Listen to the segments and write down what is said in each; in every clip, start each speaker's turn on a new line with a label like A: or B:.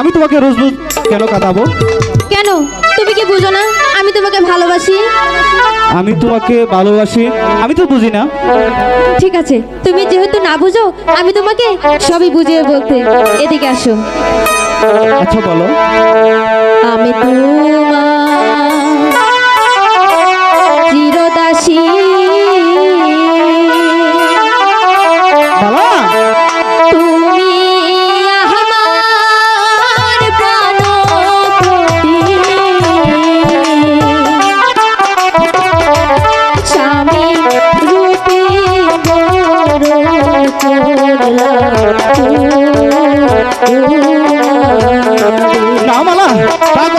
A: আমি
B: তোমাকে রোজ রোজ কেন কাঁদাবো?
A: কেন? তুমি কি বুঝো না? আমি তোমাকে ভালোবাসি।
B: আমি তোমাকে ভালোবাসি। আমি তো বুঝি না।
A: ঠিক আছে তুমি যেহেতু না বুঝো আমি তোমাকে সবই বুঝিয়ে বলতে। এদিকে আসো।
B: আচ্ছা বলো। Stop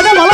A: Adam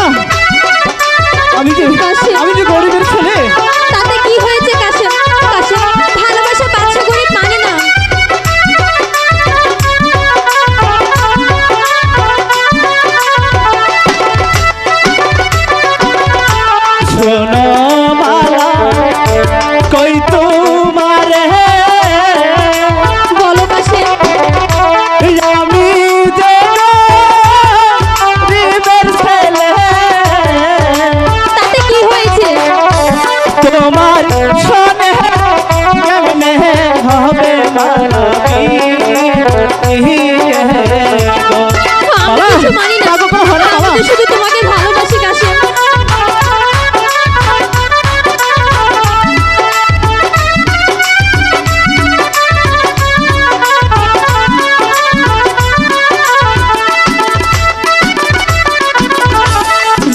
A: শুধু তোমাকে ভালোবাসি কাশিম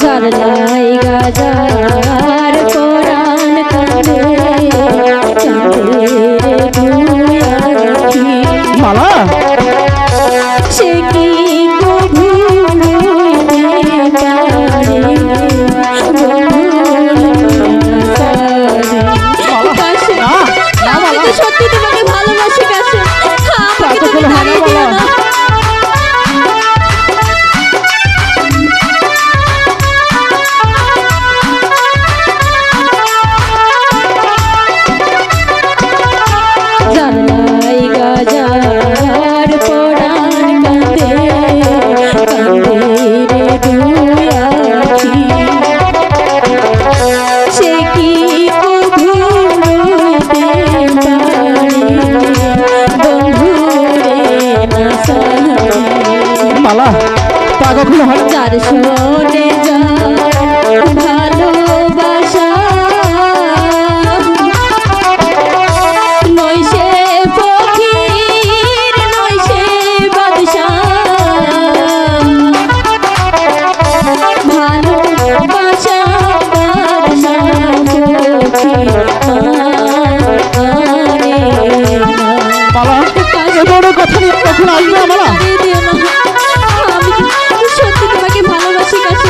A: যার লাইগা যার কোরআন কাঁদে চাঁদের ভুয়া রাখি
B: ভালো আসবে
A: আমার? আমি সত্যি তোমাকে ভালোবাসি কাছে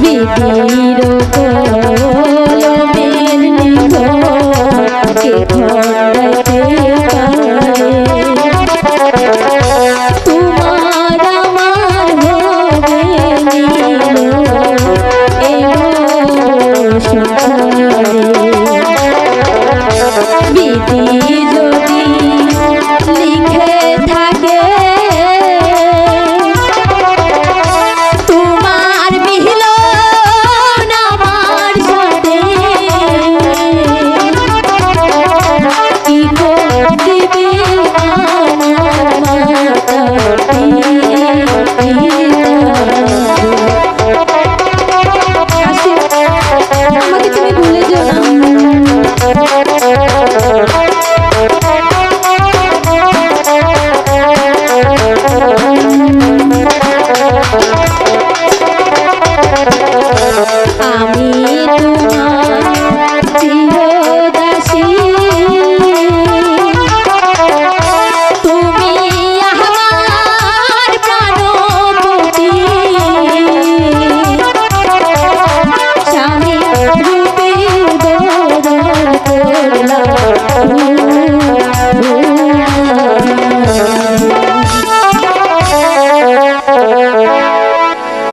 B: বিধির Thank you.